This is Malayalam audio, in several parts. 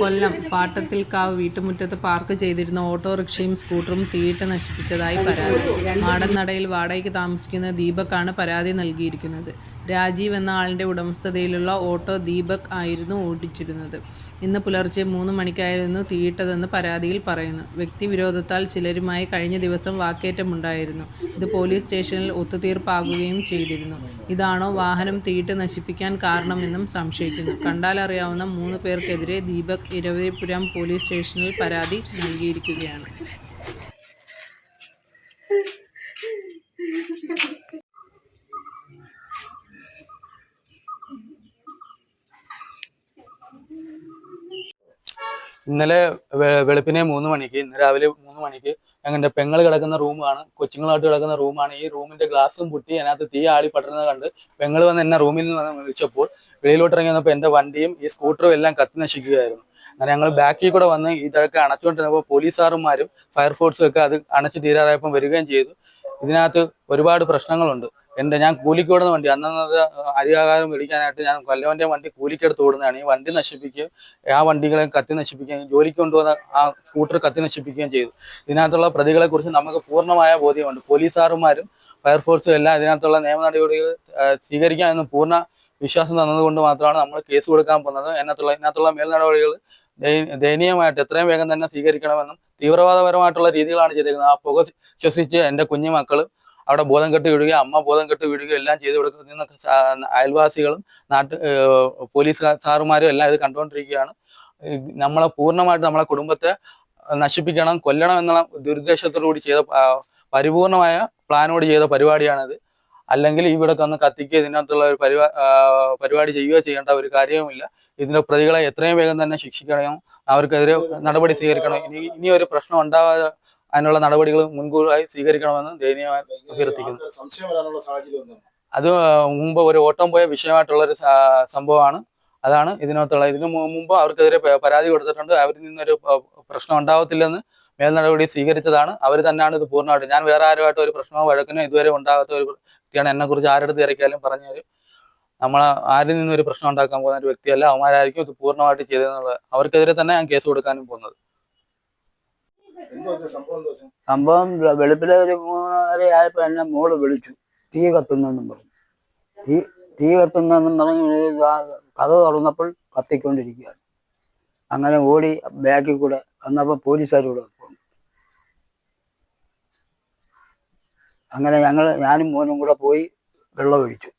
കൊല്ലം പാട്ടത്തിൽക്കാവ് വീട്ടുമുറ്റത്ത് പാർക്ക് ചെയ്തിരുന്ന ഓട്ടോറിക്ഷയും സ്കൂട്ടറും തീയിട്ട് നശിപ്പിച്ചതായി പരാതി. മാടൻനടയിൽ വാടകയ്ക്ക് താമസിക്കുന്ന ദീപക്കാണ് പരാതി നൽകിയിരിക്കുന്നത്. രാജീവ് എന്ന ആളിന്റെ ഉടമസ്ഥതയിലുള്ള ഓട്ടോ ദീപക് ആയിരുന്നു ഓടിച്ചിരുന്നത്. ഇന്ന് പുലർച്ചെ മൂന്ന് മണിക്കായിരുന്നു തീയിട്ടതെന്ന് പരാതിയിൽ പറയുന്നു. വ്യക്തിവിരോധത്താൽ ചിലരുമായി കഴിഞ്ഞ ദിവസം വാക്കേറ്റമുണ്ടായിരുന്നു. ഇത് പോലീസ് സ്റ്റേഷനിൽ ഒത്തുതീർപ്പാകുകയും ചെയ്തിരുന്നു. ഇതാണോ വാഹനം തീയിട്ട് നശിപ്പിക്കാൻ കാരണമെന്നും സംശയിക്കുന്നു. കണ്ടാലറിയാവുന്ന മൂന്ന് പേർക്കെതിരെ ദീപക് ഇരവിപുരം പോലീസ് സ്റ്റേഷനിൽ പരാതി നൽകിയിരിക്കുകയാണ്. ഇന്നലെ വെളുപ്പിനെ മൂന്ന് മണിക്ക് ഇന്ന് രാവിലെ മൂന്ന് മണിക്ക് ഞങ്ങളുടെ പെങ്ങൾ കിടക്കുന്ന റൂമാണ് കൊച്ചുങ്ങളായിട്ട് കിടക്കുന്ന റൂമാണ് ഈ റൂമിന്റെ ഗ്ലാസും പൊട്ടി അതിനകത്ത് തീ ആളി പടരുന്നത് കണ്ട് പെങ്ങൾ വന്ന് എന്നെ റൂമിൽ നിന്ന് വന്ന് വിളിച്ചപ്പോൾ വെളിയിലോട്ട് ഇറങ്ങി വന്നപ്പോൾ എന്റെ വണ്ടിയും ഈ സ്കൂട്ടറും എല്ലാം കത്തി നശിക്കുകയായിരുന്നു. അങ്ങനെ ഞങ്ങൾ ബാക്കിൽ കൂടെ വന്ന് ഇതൊക്കെ അണച്ചുകൊണ്ടിരുന്നപ്പോൾ പോലീസുകാരന്മാരും ഫയർഫോഴ്സും ഒക്കെ അത് അണച്ചു തീരാറായപ്പം വരികയും ചെയ്തു. ഇതിനകത്ത് ഒരുപാട് പ്രശ്നങ്ങളുണ്ട്. എന്റെ ഞാൻ കൂലിക്ക് ഓടുന്ന വണ്ടി അന്നത് അരിയാകാരം മേടിക്കാനായിട്ട് ഞാൻ കൊല്ലവന്റെ വണ്ടി കൂലിക്കെടുത്ത് ഓടുന്നതാണ്. ഈ വണ്ടി നശിപ്പിക്കുകയും ആ വണ്ടികളെ കത്തി നശിപ്പിക്കുകയും ജോലിക്ക് കൊണ്ടുവന്ന ആ സ്കൂട്ടർ കത്തി നശിപ്പിക്കുകയും ചെയ്തു. ഇതിനകത്തുള്ള പ്രതികളെക്കുറിച്ച് നമുക്ക് പൂർണമായ ബോധ്യമുണ്ട്. പോലീസുകാരന്മാരും ഫയർഫോഴ്സും എല്ലാം ഇതിനകത്തുള്ള നിയമ നടപടികൾ സ്വീകരിക്കാമെന്ന് പൂർണ വിശ്വാസം തന്നതുകൊണ്ട് മാത്രമാണ് നമ്മൾ കേസ് കൊടുക്കാൻ പോകുന്നത്. അതിനകത്തുള്ള ഇതിനകത്തുള്ള മേൽ നടപടികൾ ദയനീയമായിട്ട് എത്രയും വേഗം തന്നെ സ്വീകരിക്കണമെന്നും തീവ്രവാദപരമായിട്ടുള്ള രീതികളാണ് ചെയ്തിരിക്കുന്നത് ആ പുക ശ്വസിച്ച് എന്റെ കുഞ്ഞു മക്കൾ അവിടെ ബോധം കെട്ട് വീഴുകയോ അമ്മ ബോധം കെട്ട് വീഴുകയോ എല്ലാം ചെയ്ത് കൊടുക്കുന്ന അയൽവാസികളും നാട്ട് പോലീസ് സാറുമാരും എല്ലാം ഇത് കണ്ടുകൊണ്ടിരിക്കുകയാണ്. നമ്മളെ പൂർണമായിട്ട് നമ്മളെ കുടുംബത്തെ നശിപ്പിക്കണം കൊല്ലണം എന്നുള്ള ദുരുദ്ദേശത്തോടുകൂടി ചെയ്ത പരിപൂർണമായ പ്ലാനോട് ചെയ്ത പരിപാടിയാണിത്. അല്ലെങ്കിൽ ഇവിടെ തന്ന് കത്തിക്കുക ഇതിനകത്തുള്ള ഒരു പരിപാ പരിപാടി ചെയ്യുകയോ ചെയ്യേണ്ട ഒരു കാര്യവുമില്ല. ഇതിന്റെ പ്രതികളെ എത്രയും വേഗം തന്നെ ശിക്ഷിക്കണം. അവർക്കെതിരെ നടപടി സ്വീകരിക്കണം. ഇനി ഇനി ഒരു പ്രശ്നം ഉണ്ടാവാതെ അതിനുള്ള നടപടികൾ മുൻകൂറായി സ്വീകരിക്കണമെന്ന് ദയനീയമായി അഭ്യർത്ഥിക്കുന്നു. അത് മുമ്പ് ഒരു ഓട്ടം പോയ വിഷയമായിട്ടുള്ള ഒരു സംഭവമാണ്. അതാണ് ഇതിനകത്തുള്ള ഇതിനു മുമ്പ് അവർക്കെതിരെ പരാതി കൊടുത്തിട്ടുണ്ട്. അവരിൽ നിന്നൊരു പ്രശ്നം ഉണ്ടാവത്തില്ലെന്ന് മേൽ നടപടി സ്വീകരിച്ചതാണ്. അവർ തന്നെയാണ് ഇത് പൂർണമായിട്ട് ഞാൻ വേറെ ആരുമായിട്ട് ഒരു പ്രശ്നമോ വഴക്കിനോ ഇതുവരെ ഉണ്ടാകാത്ത ഒരു വ്യക്തിയാണ്. എന്നെ കുറിച്ച് ആരുടെ ഇറക്കിയാലും പറഞ്ഞൊരു നമ്മൾ ആരിൽ നിന്നും ഒരു പ്രശ്നം ഉണ്ടാക്കാൻ പോകുന്ന ഒരു വ്യക്തിയല്ല. അവന്മാരായിരിക്കും ഇത് പൂർണമായിട്ട് ചെയ്തതെന്നുള്ളത്. അവർക്കെതിരെ തന്നെ ഞാൻ കേസ് കൊടുക്കാനും പോകുന്നത്. സംഭവം വെളുപ്പിലെ ഒരു മൂന്നര ആയപ്പോ എന്നെ മോൾ വിളിച്ചു. തീ കത്തുന്നെന്നും പറഞ്ഞു. തീ തീ കത്തുന്നെന്നും പറഞ്ഞ് കഥ തുറന്നപ്പോൾ കത്തിക്കൊണ്ടിരിക്കുകയാണ്. അങ്ങനെ ഓടി ബാക്കിൽ കൂടെ വന്നപ്പോൾ പോലീസുകാർ കൂടെ. അങ്ങനെ ഞങ്ങൾ ഞാനും മോനും കൂടെ പോയി വെള്ളമൊഴിച്ചു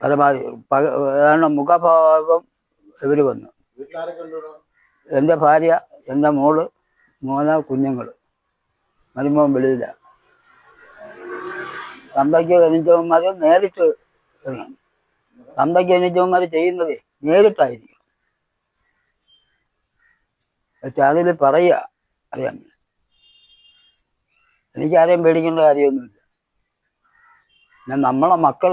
പരമാവധി ഏതാണ്ട് മുഖഭാവം ഇവർ വന്നു. എന്റെ എന്റെ ഭാര്യ എന്റെ മോൾ മോന കുഞ്ഞുങ്ങൾ മരുമോൻ വെളിയിലാണ് തമ്പയ്ക്ക് എനിച്ചവന്മാർ നേരിട്ട് തമ്പയ്ക്ക് തന്തയ്ക്ക് ചെയ്യുന്നത് നേരിട്ടായിരിക്കും. അതിൽ പറയുക അറിയാം എനിക്ക് ആരെയും പേടിക്കേണ്ട കാര്യമൊന്നുമില്ല. ഞാൻ നമ്മളെ മക്കൾ